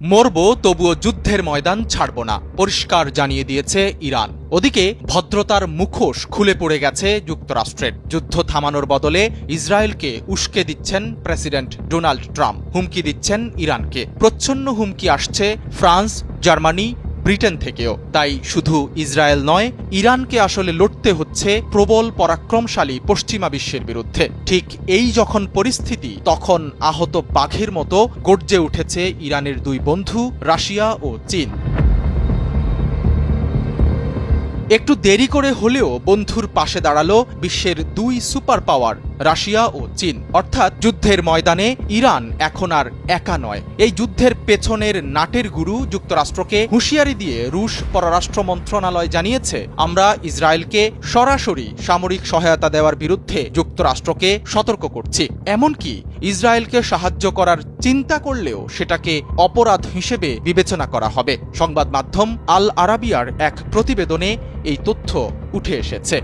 মরব, তবুও যুদ্ধের ময়দান ছাড়ব না, পরিষ্কার জানিয়ে দিয়েছে ইরান। ওদিকে ভদ্রতার মুখোশ খুলে পড়ে গেছে যুক্তরাষ্ট্রের। যুদ্ধ থামানোর বদলে ইসরায়েলকে উস্কে দিচ্ছেন প্রেসিডেন্ট ডোনাল্ড ট্রাম্প। হুমকি দিচ্ছেন ইরানকে। প্রচ্ছন্ন হুমকি আসছে ফ্রান্স, জার্মানি ব্রিটেন থেকেও। তাই শুধু ইসরায়েল নয়, ইরানকে আসলে লড়তে হচ্ছে প্রবল পরাক্রমশালী পশ্চিমা বিশ্বের বিরুদ্ধে। ঠিক এই যখন পরিস্থিতি, তখন আহত বাঘের মতো গর্জে উঠেছে ইরানের দুই বন্ধু, রাশিয়া ও চীন। একটু দেরি করে হলেও বন্ধুর পাশে দাঁড়াল বিশ্বের দুই সুপার পাওয়ার রাশিয়া ও চীন, অর্থাৎ যুদ্ধের ময়দানে ইরান এখন আর একা নয়। এই যুদ্ধের পেছনের নাটের গুরু যুক্তরাষ্ট্রকে হুঁশিয়ারি দিয়ে রুশ পররাষ্ট্র মন্ত্রণালয় জানিয়েছে, আমরা ইসরায়েলকে সরাসরি সামরিক সহায়তা দেওয়ার বিরুদ্ধে যুক্তরাষ্ট্রকে সতর্ক করছি। এমনকি ইসরায়েলকে সাহায্য করার চিন্তা করলেও সেটাকে অপরাধ হিসেবে বিবেচনা করা হবে। সংবাদ মাধ্যম আল আরাবিয়ার এক প্রতিবেদনে এই তথ্য উঠে এসেছে।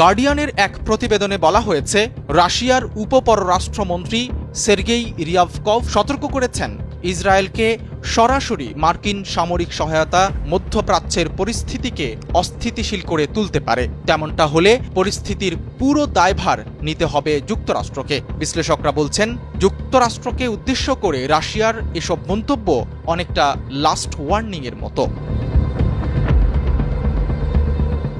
গার্ডিয়ানের এক প্রতিবেদনে বলা হয়েছে, রাশিয়ার উপপররাষ্ট্রমন্ত্রী সের্গেই রিয়াভকভ সতর্ক করেছেন, ইসরায়েলকে সরাসরি মার্কিন সামরিক সহায়তা মধ্যপ্রাচ্যের পরিস্থিতিকে অস্থিতিশীল করে তুলতে পারে। তেমনটা হলে পরিস্থিতির পুরো দায়ভার নিতে হবে যুক্তরাষ্ট্রকে। বিশ্লেষকরা বলছেন, যুক্তরাষ্ট্রকে উদ্দেশ্য করে রাশিয়ার এসব মন্তব্য অনেকটা লাস্ট ওয়ার্নিংয়ের মতো।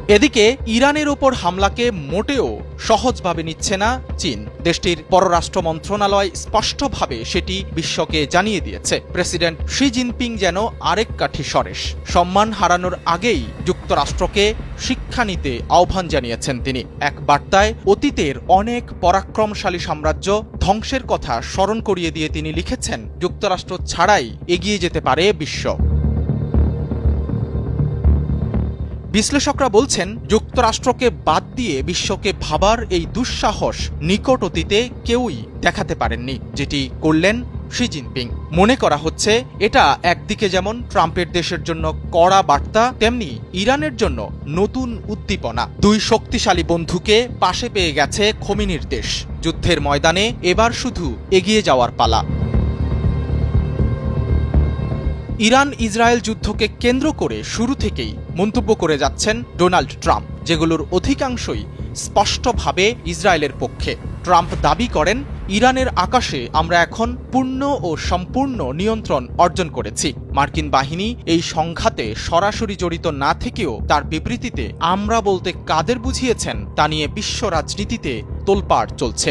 এদিকে ইরানের ওপর হামলাকে মোটেও সহজভাবে নিচ্ছে না চীন। দেশটির পররাষ্ট্র মন্ত্রণালয় স্পষ্টভাবে সেটি বিশ্বকে জানিয়ে দিয়েছে। প্রেসিডেন্ট শি জিনপিং যেন আরেক কাঠি সরেশ। সম্মান হারানোর আগেই যুক্তরাষ্ট্রকে শিক্ষা নিতে আহ্বান জানিয়েছেন তিনি। এক বার্তায়, অতীতের অনেক পরাক্রমশালী সাম্রাজ্য ধ্বংসের কথা স্মরণ করিয়ে দিয়ে তিনি লিখেছেন, যুক্তরাষ্ট্র ছাড়াই এগিয়ে যেতে পারে বিশ্ব। বিশ্লেষকরা বলছেন, যুক্তরাষ্ট্রকে বাদ দিয়ে বিশ্বকে ভাবার এই দুঃসাহস নিকট অতীতে কেউই দেখাতে পারেননি, যেটি করলেন শি জিনপিং। মনে করা হচ্ছে, এটা একদিকে যেমন ট্রাম্পের দেশের জন্য কড়া বার্তা, তেমনি ইরানের জন্য নতুন উদ্দীপনা। দুই শক্তিশালী বন্ধুকে পাশে পেয়ে গেছে খমিনির দেশ। যুদ্ধের ময়দানে এবার শুধু এগিয়ে যাওয়ার পালা। ইরান ইসরায়েল যুদ্ধকে কেন্দ্র করে শুরু থেকেই মন্তব্য করে যাচ্ছেন ডোনাল্ড ট্রাম্প, যেগুলোর অধিকাংশই স্পষ্টভাবে ইসরায়েলের পক্ষে। ট্রাম্প দাবি করেন, ইরানের আকাশে আমরা এখন পূর্ণ ও সম্পূর্ণ নিয়ন্ত্রণ অর্জন করেছি। মার্কিন বাহিনী এই সংঘাতে সরাসরি জড়িত না থেকেও তার বিবৃতিতে আমরা বলতে কাদের বুঝিয়েছেন তা নিয়ে বিশ্ব রাজনীতিতে তোলপাড় চলছে।